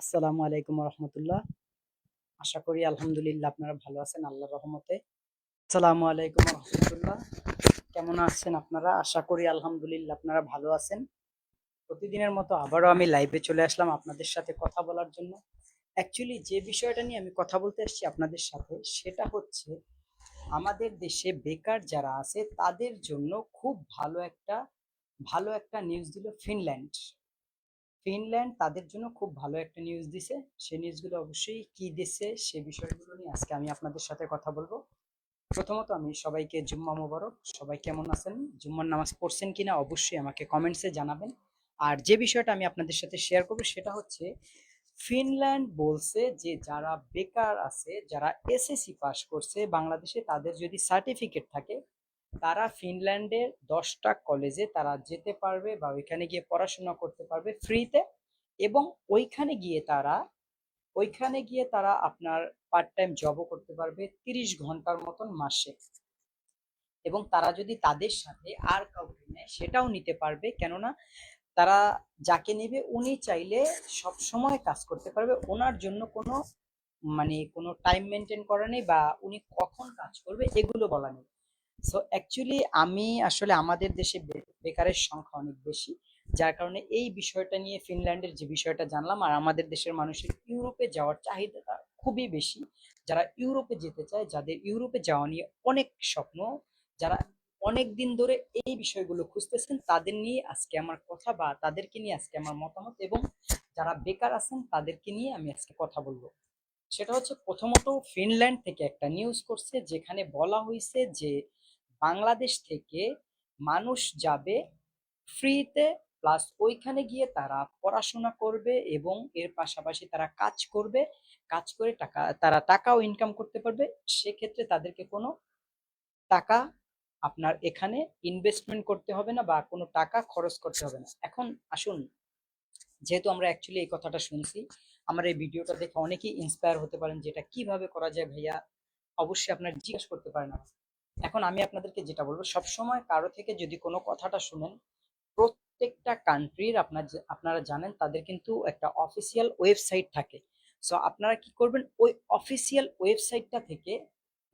আসসালামু আলাইকুম রহমতুল্লাহ আশা করি আলহামদুলিল্লাহ আপনারা ভালো আছেন, আল্লাহর রহমতে। আসসালামু আলাইকুম রহমতুল্লাহ কেমন আছেন আপনারা? আশা করি আলহামদুলিল্লাহ আপনারা ভালো আছেন। প্রতিদিনের মতো আবারও আমি লাইভে চলে আসলাম আপনাদের সাথে কথা বলার জন্য। অ্যাকচুয়ালি যে বিষয়টা নিয়ে আমি কথা বলতে আসছি আপনাদের সাথে, সেটা হচ্ছে আমাদের দেশে বেকার যারা আছে, তাদের জন্য খুব ভালো একটা ভালো একটা নিউজ দিল ফিনল্যান্ড ফিনল্যান্ড তাদের জন্য খুব ভালো একটা নিউজ দিছে। সেই নিউজগুলো অবশ্যই কি দিছে, সে বিষয়গুলো নিয়ে আজকে আমি আপনাদের সাথে কথা বলব। প্রথমত আমি সবাইকে জুম্মা মোবারক। সবাই কেমন আছেন? জুম্মার নামাজ পড়ছেন কিনা অবশ্যই আমাকে কমেন্টসে জানাবেন। আর যে বিষয়টা আমি আপনাদের সাথে শেয়ার করব সেটা হচ্ছে ফিনল্যান্ড বলছে যে যারা বেকার আছে, যারা এসএসসি পাস করছে, বাংলাদেশে তাদের যদি সার্টিফিকেট থাকে তারা ফিনল্যান্ডের দশটা কলেজে তারা যেতে পারবে বা ওইখানে গিয়ে পড়াশোনা করতে পারবে ফ্রিতে এবং ওইখানে গিয়ে তারা, ওইখানে গিয়ে তারা আপনার পার্ট টাইম জবও করতে পারবে তিরিশ ঘণ্টার মতন মাসে। এবং তারা যদি তাদের সাথে আর কাউকে নেয়, সেটাও নিতে পারবে। কেননা তারা যাকে নেবে উনি চাইলে সব সময় কাজ করতে পারবে। ওনার জন্য কোনো মানে কোনো টাইম মেনটেন করা নেই বা উনি কখন কাজ করবে এগুলো বলা নেই। সো অ্যাকচুয়ালি আমি আসলে আমাদের দেশে বেকারের সংখ্যা অনেক বেশি। যার কারণে এই বিষয়টা নিয়ে ফিনল্যান্ডের যে বিষয়টা জানলাম, আর আমাদের দেশের মানুষের ইউরোপে যাওয়ার চাহিদাটা খুবই বেশি। যারা ইউরোপে যেতে চায়, যাদের ইউরোপে যাওয়া নিয়ে অনেক স্বপ্ন, যারা অনেক দিন ধরে এই বিষয়গুলো খুঁজতেছেন, তাদের নিয়ে আজকে আমার কথা বা তাদেরকে নিয়ে আজকে আমার মতামত এবং যারা বেকার আছেন, তাদেরকে নিয়ে আমি আজকে কথা বলব। সেটা হচ্ছে প্রথমত ফিনল্যান্ড থেকে একটা নিউজ করছে, যেখানে বলা হয়েছে যে বাংলাদেশ থেকে মানুষ যাবে ফ্রিতে প্লাস ওইখানে গিয়ে তারা পড়াশোনা করবে এবং এর পাশাপাশি তারা কাজ করবে। কাজ করে টাকা, তারা টাকাও ইনকাম করতে পারবে। সেক্ষেত্রে তাদেরকে কোনো টাকা আপনার এখানে ইনভেস্টমেন্ট করতে হবে না বা কোনো টাকা খরচ করতে হবে না। এখন আসুন, যেহেতু আমরা অ্যাকচুয়ালি এই কথাটা শুনছি, আমার এই ভিডিওটা দেখে অনেকেই ইন্সপায়ার হতে পারেন যেটা কীভাবে করা যায় ভাইয়া? অবশ্যই আপনার জিজ্ঞেস করতে পারেন আমাকে। এখন আমি আপনাদেরকে যেটা বলব, সবসময় কারও থেকে যদি কোনো কথাটা শুনেন, প্রত্যেকটা কান্ট্রির আপনার আপনারা জানেন তাদের কিন্তু একটা অফিসিয়াল ওয়েবসাইট থাকে। সো আপনারা কি করবেন, ওই অফিসিয়াল ওয়েবসাইটটা থেকে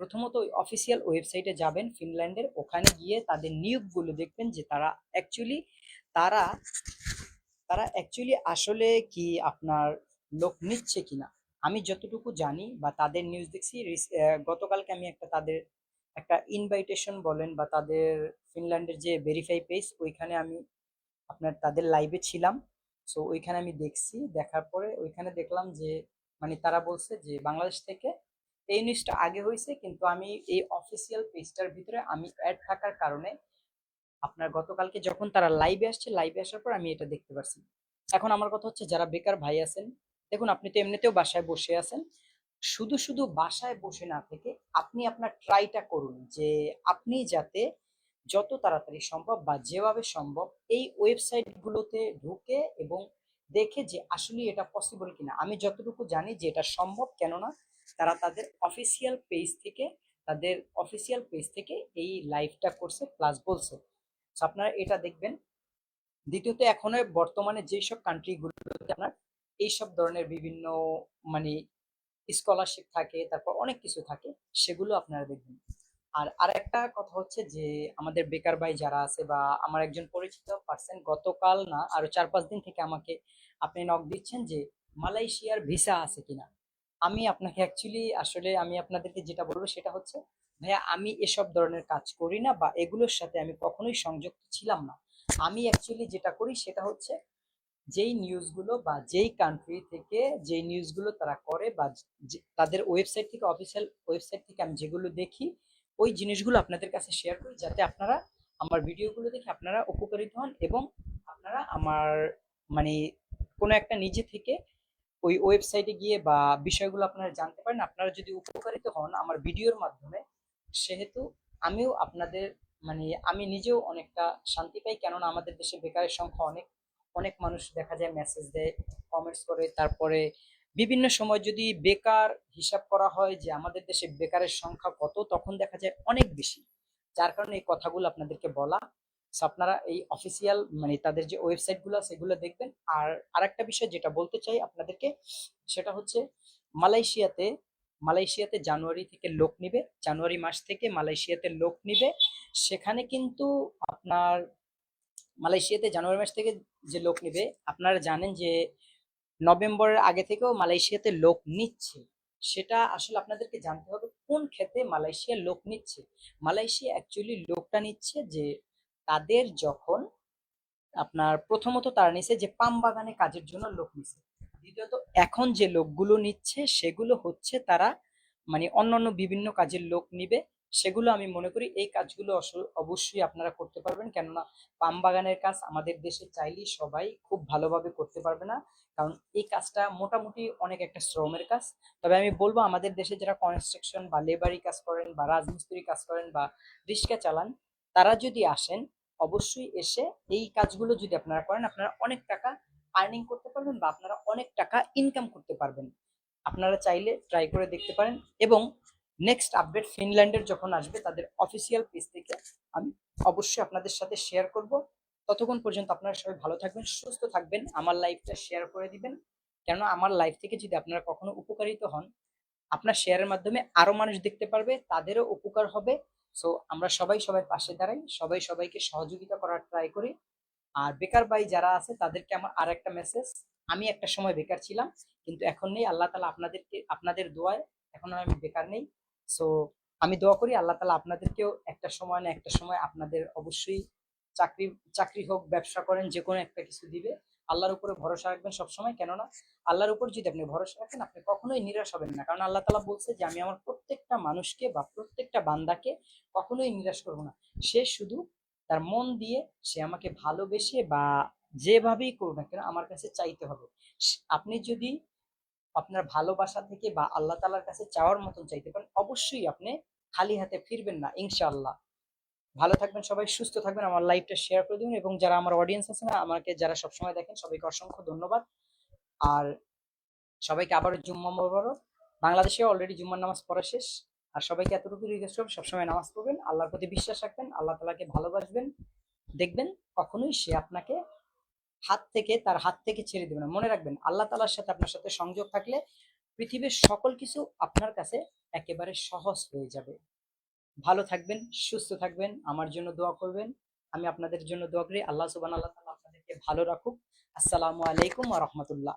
প্রথমত ওই অফিসিয়াল ওয়েবসাইটে যাবেন, ফিনল্যান্ডের। ওখানে গিয়ে তাদের নিয়োগগুলো দেখবেন যে তারা অ্যাকচুয়ালি তারা তারা অ্যাকচুয়ালি আসলে কি আপনার লোক নিচ্ছে কিনা। আমি যতটুকু জানি বা তাদের নিউজ দেখছি গতকালকে আমি একটা তাদের একটা ইনভাইটেশন বলেন বা তাদের ফিনল্যান্ডের যে ভেরিফাই পেজ ওইখানে আমি আপনার তাদের লাইভে ছিলাম। সো ওইখানে আমি দেখছি, দেখার পরে ওইখানে দেখলাম যে মানে তারা বলছে যে, বাংলাদেশ থেকে এই নিউজটা আগে হয়েছে, কিন্তু আমি এই অফিসিয়াল পেজটার ভিতরে আমি অ্যাড থাকার কারণে আপনার গতকালকে যখন তারা লাইভে আসছে লাইভে আসার পর আমি এটা দেখতে পারছি। এখন আমার কথা হচ্ছে, যারা বেকার ভাই আছেন, দেখুন, আপনি তো এমনিতেও বাসায় বসে আছেন শুধু শুধু বাসায় বসে না থেকে আপনি আপনার ট্রাইটা করুন যে আপনি যাতে যত তাড়াতাড়ি সম্ভব বা যেভাবে সম্ভব এই ওয়েবসাইটগুলোতে ঢুকে এবং দেখে যে আসলে এটা পসিবল কিনা। আমি যতটুকু জানি যে এটা সম্ভব কেননা তারা তাদের অফিসিয়াল পেজ থেকে, তাদের অফিসিয়াল পেজ থেকে এই লাইভটা করছে প্লাস বলছে। আপনারা এটা দেখবেন। দ্বিতীয়ত এখন বর্তমানে যেসব কান্ট্রিগুলোতে আপনার এইসব ধরনের বিভিন্ন মানে স্কলারশিপ থাকে, তারপর অনেক কিছু থাকে, সেগুলো আপনারা দেখবেন। আর আরেকটা কথা হচ্ছে যে, আমাদের বেকার ভাই যারা আছে বা আমার একজন পরিচিত পার্সেন গতকাল না, আরও চার পাঁচ দিন থেকে আমাকে আপনি নক দিচ্ছেন যে, মালয়েশিয়ার ভিসা আছে কিনা? আমি আপনাকে অ্যাকচুয়ালি আসলে আমি আপনাদেরকে যেটা বলব সেটা হচ্ছে, ভাইয়া, আমি এসব ধরনের কাজ করি না বা এগুলোর সাথে আমি কখনোই সংযুক্ত ছিলাম না। আমি অ্যাকচুয়ালি যেটা করি সেটা হচ্ছে যেই নিউজগুলো বা যেই কান্ট্রি থেকে যেই নিউজগুলো তারা করে বা তাদের ওয়েবসাইট থেকে অফিসিয়াল ওয়েবসাইট থেকে আমি যেগুলো দেখি, ওই জিনিসগুলো আপনাদের কাছে শেয়ার করি যাতে আপনারা আমার ভিডিওগুলো দেখে আপনারা উপকারিত হন এবং আপনারা আমার মানে কোনো একটা নিজে থেকে ওই ওয়েবসাইটে গিয়ে বা বিষয়গুলো আপনারা জানতে পারেন। আপনারা যদি উপকারিত হন আমার ভিডিওর মাধ্যমে, সেহেতু আমিও আপনাদের মানে আমি নিজেও অনেকটা শান্তি পাই। কেননা আমাদের দেশে বেকারের সংখ্যা অনেক অনেক মানুষ দেখা যায় মেসেজ দেয় কমেন্টস করে। তারপরে বিভিন্ন সময় যদি বেকার হিসাব করা হয় যে আমাদের দেশে বেকারের সংখ্যা কত, তখন দেখা যায় অনেক বেশি। যার কারণে এই কথাগুলো আপনাদেরকে বলা। আপনারা এই অফিসিয়াল মানে তাদের যে ওয়েবসাইটগুলো সেগুলো দেখবেন। আর আরেকটা বিষয় যেটা বলতে চাই আপনাদেরকে, সেটা হচ্ছে মালয়েশিয়াতে মালয়েশিয়াতে জানুয়ারি থেকে লোক নিবে। জানুয়ারি মাস থেকে মালয়েশিয়াতে লোক নিবে। সেখানে কিন্তু আপনার মালয়েশিয়াতে জানুয়ারি মাস থেকে যে লোক নেবে, আপনারা জানেন যে নভেম্বরের আগে থেকেও মালয়েশিয়াতে লোক নিচ্ছে। সেটা আসলে আপনাদেরকে জানতে হবে কোন ক্ষেত্রে মালয়েশিয়া লোক নিচ্ছে। মালয়েশিয়া অ্যাকচুয়ালি লোকটা নিচ্ছে যে তাদের যখন আপনার প্রথমত তারা নিছে যে পাম বাগানে কাজের জন্য লোক নিচ্ছে দ্বিতীয়ত এখন যে লোকগুলো নিচ্ছে সেগুলো হচ্ছে তারা মানে অন্যান্য বিভিন্ন কাজের লোক নিবে। সেগুলো আমি মনে করি এই কাজগুলো অবশ্যই আপনারা করতে পারবেন। কেননা পাম বাগানের কাজ আমাদের দেশে চাইলেই সবাই খুব ভালোভাবে করতে পারবে না। কারণ এই কাজটা মোটামুটি অনেক একটা শ্রমের কাজ। তবে আমি বলব, আমাদের দেশে যারা কনস্ট্রাকশন বা লেবারি কাজ করেন বা রাজমিস্ত্রি কাজ করেন বা রিক্সা চালান, তারা যদি আসেন, অবশ্যই এসে এই কাজগুলো যদি আপনারা করেন, আপনারা অনেক টাকা আর্নিং করতে পারবেন বা আপনারা অনেক টাকা ইনকাম করতে পারবেন। আপনারা চাইলে ট্রাই করে দেখতে পারেন এবং নেক্সট আপডেট ফিনল্যান্ডের যখন আসবে, তাদের অফিসিয়াল পেজ থেকে আমি অবশ্যই আপনাদের সাথে শেয়ার করব। ততক্ষণ পর্যন্ত আপনারা সবাই ভালো থাকবেন, সুস্থ থাকবেন, আমার লাইফটা শেয়ার করে দিবেন। কেন আমার লাইফ থেকে যদি আপনারা কখনো উপকারিত হন, আপনার শেয়ারের মাধ্যমে আরও মানুষ দেখতে পারবে, তাদেরও উপকার হবে। সো আমরা সবাই সবাই পাশে দাঁড়াই, সবাই সবাইকে সহযোগিতা করার ট্রাই করি। আর বেকার ভাই যারা আছে, তাদেরকে আমার আর একটা মেসেজ আমি একটা সময় বেকার ছিলাম, কিন্তু এখন নেই, আল্লাহ তালা আপনাদেরকে, আপনাদের দোয়ায় এখন আমি বেকার নেই। সো আমি দোয়া করি আল্লাহ তালা আপনাদেরকেও একটা সময় না একটা সময় আপনাদের অবশ্যই চাকরি চাকরি হোক, ব্যবসা করেন, যে কোনো একটা কিছু দিবে। আল্লাহর উপরে ভরসা রাখবেন সবসময়, কেননা আল্লাহর উপর যদি আপনি ভরসা রাখেন, আপনি কখনোই নিরাশ হবেন না। কারণ আল্লাহ তালা বলছে যে, আমি আমার প্রত্যেকটা মানুষকে বা প্রত্যেকটা বান্দাকে কখনোই নিরাশ করব না। সে শুধু তার মন দিয়ে সে আমাকে ভালোবেসে বা যেভাবেই করুক না কেন, আমার কাছে চাইতে হবে। আপনি যদি আপনার ভালোবাসা থেকে বা আল্লাহ তালার কাছে চাওয়ার মতন চাইতে পারেন, অবশ্যই আপনি খালি হাতে ফিরবেন না, ইনশাআল্লাহ। ভালো থাকবেন সবাই, সুস্থ থাকবেন, আমার লাইভটা শেয়ার করে দিন এবং যারা আমার অডিয়েন্স আছে না, আমাকে যারা সবসময় দেখেন, সবাইকে অসংখ্য ধন্যবাদ। আর সবাইকে আবারও জুম্মা মোবারক। বাংলাদেশে অলরেডি জুম্মার নামাজ পড়া শেষ। আর সবাইকে এতটুকু রিকোয়েস্ট করবেন সবসময় নামাজ পড়বেন, আল্লাহর প্রতি বিশ্বাস রাখবেন, আল্লাহ তালাকে ভালোবাসবেন। দেখবেন কখনোই সে আপনাকে হাত থেকে, তার হাত থেকে ছেড়ে দেবে না। মনে রাখবেন, আল্লাহ তালার সাথে আপনার সাথে সংযোগ থাকলে পৃথিবীর সকল কিছু আপনার কাছে একেবারে সহজ হয়ে যাবে। ভালো থাকবেন, সুস্থ থাকবেন, আমার জন্য দোয়া করবেন। আমি আপনাদের জন্য দোয়া করি। আল্লাহ সুবান আল্লাহ তালা আপনাদেরকে ভালো রাখুক। আসসালামু আলাইকুম আ রাহমাতুল্লাহ।